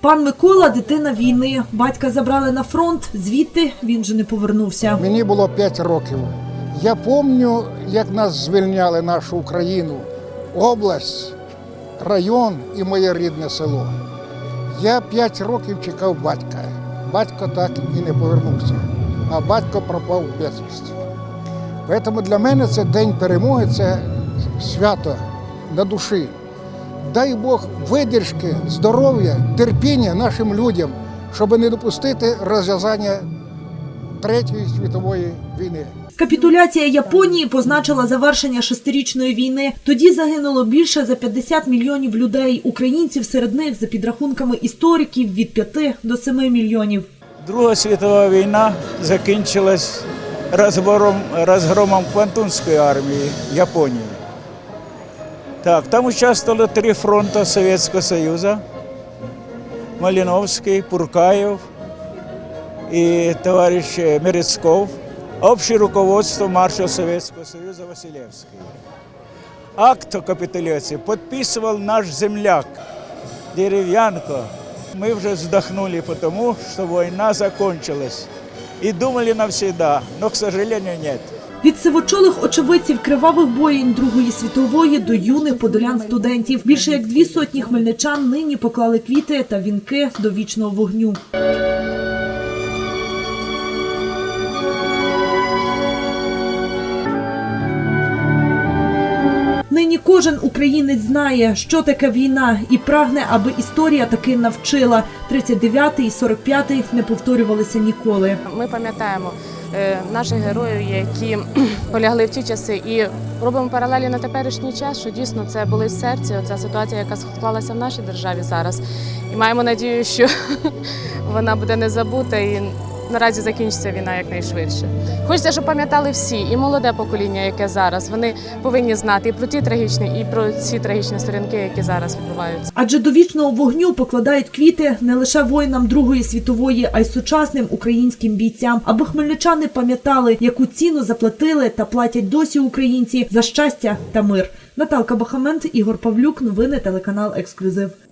Пан Микола дитина війни. Батька забрали на фронт, звідти він же не повернувся. Мені було 5 років. Я пам'ятаю, як нас звільняли нашу Україну, область, район і моє рідне село. Я 5 років чекав батька. Батько так і не повернувся, а батько пропав безвісті. Тому для мене це день перемоги, це свято на душі. Дай Бог видержки, здоров'я, терпіння нашим людям, щоб не допустити розв'язання Третьої світової війни. Капітуляція Японії позначила завершення шестирічної війни. Тоді загинуло більше за 50 мільйонів людей. Українців серед них, за підрахунками істориків, від 5 до 7 мільйонів. Друга світова війна закінчилась розгромом, розгромом Квантунської армії Японії. Так, там участвовали три фронта Совєтського Союзу. Малиновський, Пуркаєв і товариш Мерецков. Общее руководство маршала Советского Союза Василевский. Акт о капитуляции подписывал наш земляк Деревянко. Мы уже вздохнули потому, что война закончилась. И думали навсегда, но, к сожалению, нет. Від сивочолих очевидців кривавих боїнь Другої світової до юних подолян студентів. Більше як дві сотні хмельничан нині поклали квіти та вінки до вічного вогню. Нині кожен українець знає, що таке війна, і прагне, аби історія таки навчила. 39-й і 45-й не повторювалися ніколи. Ми пам'ятаємо е, наших героїв, які полягли в ті часи, і робимо паралелі на теперішній час, що дійсно це були в серці. Оця ситуація, яка склалася в нашій державі зараз. І маємо надію, що вона буде не забута і наразі закінчиться війна якнайшвидше. Хочеться, щоб пам'ятали всі, і молоде покоління, яке зараз. Вони повинні знати і про ті трагічні, і про ці трагічні сторінки, які зараз відбуваються. Адже до вічного вогню покладають квіти не лише воїнам Другої світової, а й сучасним українським бійцям, аби хмельничани пам'ятали, яку ціну заплатили та платять досі українці за щастя та мир. Наталка Бахамент, Ігор Павлюк, новини телеканал Ексклюзив.